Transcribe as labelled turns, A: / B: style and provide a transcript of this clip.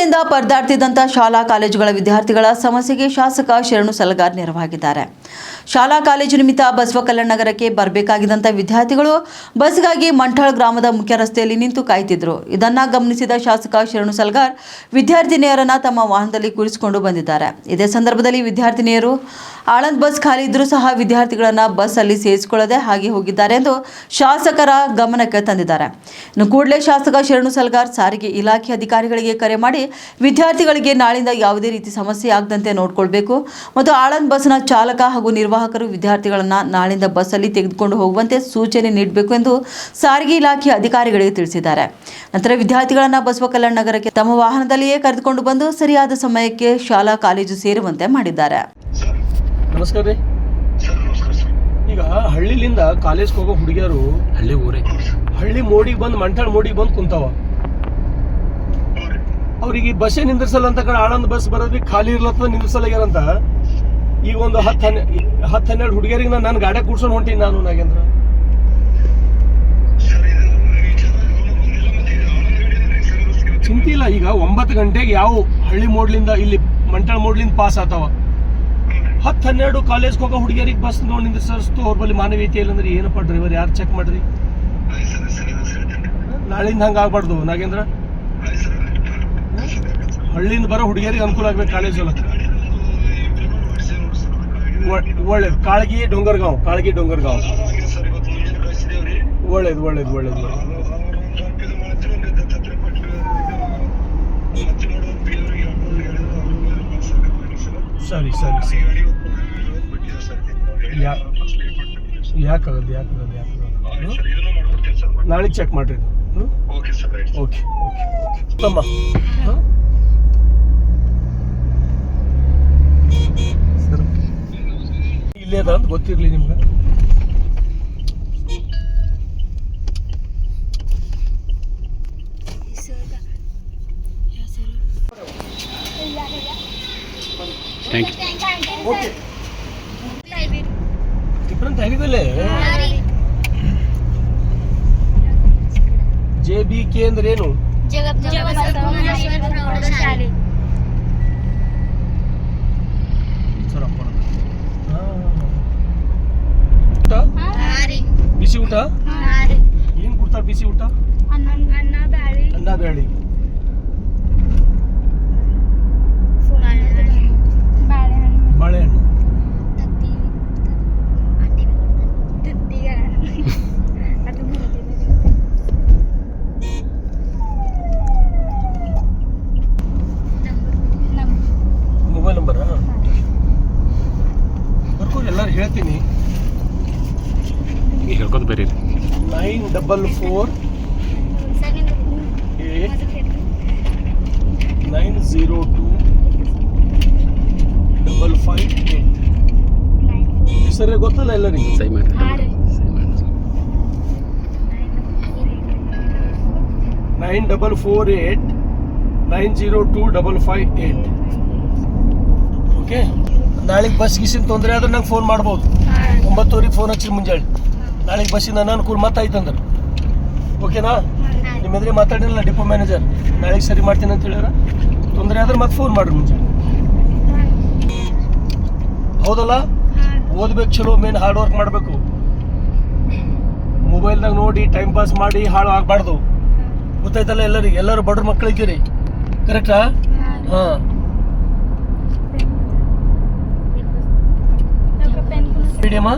A: ಸಮಸ್ಯೆಯಿಂದ ಪರದಾಡ್ತಿದ್ದಂಥ ಶಾಲಾ ಕಾಲೇಜುಗಳ ವಿದ್ಯಾರ್ಥಿಗಳ ಸಮಸ್ಯೆಗೆ ಶಾಸಕ ಶರಣು ಸಲಗಾರ್ ನೆರವಾಗಿದ್ದಾರೆ. ಶಾಲಾ ಕಾಲೇಜು ನಿಮಿತ್ತ ಬಸವ ಕಲ್ಯಾಣ ನಗರಕ್ಕೆ ಬರಬೇಕಾಗಿದ್ದಂಥ ವಿದ್ಯಾರ್ಥಿಗಳು ಬಸ್ಗಾಗಿ ಮಂಠಾಳ್ ಗ್ರಾಮದ ಮುಖ್ಯ ರಸ್ತೆಯಲ್ಲಿ ನಿಂತು ಕಾಯ್ತಿದ್ರು. ಇದನ್ನ ಗಮನಿಸಿದ ಶಾಸಕ ಶರಣು ಸಲ್ಗಾರ್ ವಿದ್ಯಾರ್ಥಿನಿಯರನ್ನ ತಮ್ಮ ವಾಹನದಲ್ಲಿ ಕೂರಿಸಿಕೊಂಡು ಬಂದಿದ್ದಾರೆ. ಇದೇ ಸಂದರ್ಭದಲ್ಲಿ ವಿದ್ಯಾರ್ಥಿನಿಯರು ಆಳಂದ್ ಬಸ್ ಖಾಲಿ ಇದ್ರೂ ಸಹ ವಿದ್ಯಾರ್ಥಿಗಳನ್ನ ಬಸ್ ಅಲ್ಲಿ ಸೇರಿಸಿಕೊಳ್ಳದೆ ಹಾಗೆ ಹೋಗಿದ್ದಾರೆ ಎಂದು ಶಾಸಕರ ಗಮನಕ್ಕೆ ತಂದಿದ್ದಾರೆ. ಇನ್ನು ಕೂಡಲೇ ಶಾಸಕ ಶರಣು ಸಲ್ಗಾರ್ ಸಾರಿಗೆ ಇಲಾಖೆ ಅಧಿಕಾರಿಗಳಿಗೆ ಕರೆ ಮಾಡಿ ವಿದ್ಯಾರ್ಥಿಗಳಿಗೆ ನಾಳಿಂದ ಯಾವುದೇ ರೀತಿ ಸಮಸ್ಯೆ ಆಗದಂತೆ ನೋಡಿಕೊಳ್ಬೇಕು. ಮತ್ತು ಆಳಂದ್ ಬಸ್ನ ಚಾಲಕ ಹಾಗೂ ನಿರ್ವಾಹಕರು ವಿದ್ಯಾರ್ಥಿಗಳನ್ನು ನಾಳಿಂದ ಬಸ್ಸಲ್ಲಿ ತೆಗೆದುಕೊಂಡು ಹೋಗುವಂತೆ ಸೂಚನೆ ನೀಡಬೇಕು ಎಂದು ಸಾರಿಗೆ ಇಲಾಖೆ ಅಧಿಕಾರಿಗಳಿಗೆ ತಿಳಿಸಿದ್ದಾರೆ. ನಂತರ ವಿದ್ಯಾರ್ಥಿಗಳನ್ನ ಬಸವ ಕಲ್ಯಾಣ ನಗರಕ್ಕೆ ತಮ್ಮ ವಾಹನದಲ್ಲಿಯೇ ಕರೆದುಕೊಂಡು ಬಂದು ಸರಿಯಾದ ಸಮಯಕ್ಕೆ ಶಾಲಾ ಕಾಲೇಜು ಸೇರುವಂತೆ ಮಾಡಿದ್ದಾರೆ.
B: ನಮಸ್ಕಾರ ರೀ. ಈಗ ಹಳ್ಳಿಲಿಂದ ಕಾಲೇಜ್ಗೆ ಹೋಗೋ ಹುಡುಗಿಯರು
C: ಹಳ್ಳಿ ಊರೇ.
B: ಹಳ್ಳಿ ಮೋಡಿಗೆ ಬಂದು ಮಂಟಾಳ್ ಮೋಡಿಗೆ ಬಂದು ಕುಂತಾವ. ಅವ್ರಿಗೆ ಬಸ್ಸೇ ನಿಂದ್ರಸಲ್ಲ ಅಂತ ಕಡೆ ಆಳಂದ್ ಬಸ್ ಬರೋದ್ವಿ ಖಾಲಿ ಇರ್ಲತ್ತ ನಿಂದ್ರಸಲಾಗ್ಯಾರಂತ ಈಗ ಒಂದು ಹತ್ತು ಹನ್ನೆ ಹತ್ತು ಹನ್ನೆರಡು ಹುಡುಗಿಯರಿಗೆ ನಾನು ನನ್ನ ಗಾಡಿ ಕೂಡ್ಸೋಣ ಹೊಂಟೀನಿ ನಾನು, ನಾಗೇಂದ್ರ. ಚಿಂತೆ ಇಲ್ಲ ಈಗ ಒಂಬತ್ತು ಗಂಟೆಗೆ ಯಾವ ಹಳ್ಳಿ ಮೋಡ್ಲಿಂದ ಇಲ್ಲಿ ಮಂಟಳ ಮೋಡ್ಲಿಂದ ಪಾಸ್ ಆತಾವ. ಹತ್ತು ಹನ್ನೆರಡು ಕಾಲೇಜ್ ಹೋಗೋ ಹುಡುಗಿಯರಿಗೆ ಬಸ್ ನೋಡಿ ನಿಂದ್ರಿಸ್ತು ಅವ್ರ ಬಳಿ ಮಾನವೀಯತೆ ಇಲ್ಲ ಅಂದ್ರೆ ಏನಪ್ಪ ಡ್ರೈವರ್ ಯಾರು ಚೆಕ್ ಮಾಡ್ರಿ? ನಾಳಿಂದ ಹಂಗ ಆಗ್ಬಾರ್ದು, ನಾಗೇಂದ್ರ. ಹಳ್ಳಿಯಿಂದ ಬರೋ ಹುಡುಗಿಯರಿಗೆ ಅನುಕೂಲ ಆಗ್ಬೇಕು ಕಾಲೇಜ್ ಎಲ್ಲ ಒಳ್ಳೇದು. ಕಾಳಗಿ ಡೊಂಗರ್ಗಾಂವ್ ಕಾಳಗಿ ಡೊಂಗರ್ಗಾಂವ್. ಒಳ್ಳೇದು ಒಳ್ಳೇದು ಒಳ್ಳೇದು ಸರಿ ಸರಿ ಸರಿ. ಯಾ ಯಾಕಾಗದು ಯಾಕಾಗಲ್ಲ ನಾಳೆ ಚೆಕ್ ಮಾಡ್ರಿ. ಓಕೆ ಓಕೆ ತಮ್ಮ ಹ? ಇಲ್ಲೇ ಅದ ಅಂತ ಗೊತ್ತಿರ್ಲಿ ನಿಮ್ಗೆ.
C: ಥ್ಯಾಂಕ್ ಯು
B: ಓಕೆ ಡಿಫ್ರೆಂಟ್ ಆಗಿದಲ್ಲೇ ಜೆ ಬಿ ಕೆ ಅಂದ್ರೆ ಏನು
D: ಜಗಬಸವೇಶ್ವರ ಪ್ರೌಢಶಾಲೆ
B: ಸರಪ್ಪ ಊಟ ಬಿಸಿ ಊಟ ಏನ್ ಕೊಡ್ತಾರೆ ಬಿಸಿ ಊಟ?
D: ಅನ್ನ ಬ್ಯಾಳಿ. ಬಾಳೆಹಣ್ಣು.
B: ಮೊಬೈಲ್ ನಂಬರ್ ಬರ್ಕೋ ಎಲ್ಲರೂ ಹೇಳ್ತೀನಿ.
C: ಈಗ ಹೇಳ್ಕೊತ ಬರ್ರಿ.
B: Nine double four eight nine zero two double five eight ಹೆಸರೇ ಗೊತ್ತಲ್ಲ ಎಲ್ಲರಿಗೂ
C: ಸೈ ಮಾಡಿ
B: nine double four eight nine zero two double five eight okay? ನಾಳೆಗೆ ಬಸ್ ಗಿಸಿನ ತೊಂದರೆ ಆದ್ರೆ ನಂಗೆ ಫೋನ್ ಮಾಡ್ಬೋದು. ಒಂಬತ್ತುವರೆಗೆ ಫೋನ್ ಹಚ್ಚಿ ಮುಂಜಾನೆ ನಾಳೆಗೆ ಬಸ್ಸಿನ ಅನಾನುಕೂಲ ಅನುಕೂಲ ಮತ್ತೆ ಅಂದ್ರೆ. ಓಕೆನಾ ನಿಮ್ಮ ಎದುರೇ ಮಾತಾಡಿರಲ್ಲ ಡಿಪೋ ಮ್ಯಾನೇಜರ್ ನಾಳೆಗೆ ಸರಿ ಮಾಡ್ತೀನಿ ಅಂತ ಹೇಳ್ಯಾರ. ತೊಂದರೆ ಆದ್ರೆ ಮತ್ತೆ ಫೋನ್ ಮಾಡ್ರಿ ಮುಂಚೆ. ಹೌದಲ್ಲ? ಓದ್ಬೇಕು ಚಲೋ ಮೇನ್ ಹಾರ್ಡ್ ವರ್ಕ್ ಮಾಡಬೇಕು. ಮೊಬೈಲ್ದಾಗ ನೋಡಿ ಟೈಮ್ ಪಾಸ್ ಮಾಡಿ ಹಾಳು ಆಗಬಾರ್ದು. ಗೊತ್ತಾಯ್ತಲ್ಲ ಎಲ್ಲರಿಗೆ? ಎಲ್ಲರೂ ಬಡ್ರ ಮಕ್ಕಳಿದ್ದೀರಿ ಕರೆಕ್ಟಾ ಹಾಂ. ಮೀಡಿಯಮ್ಮ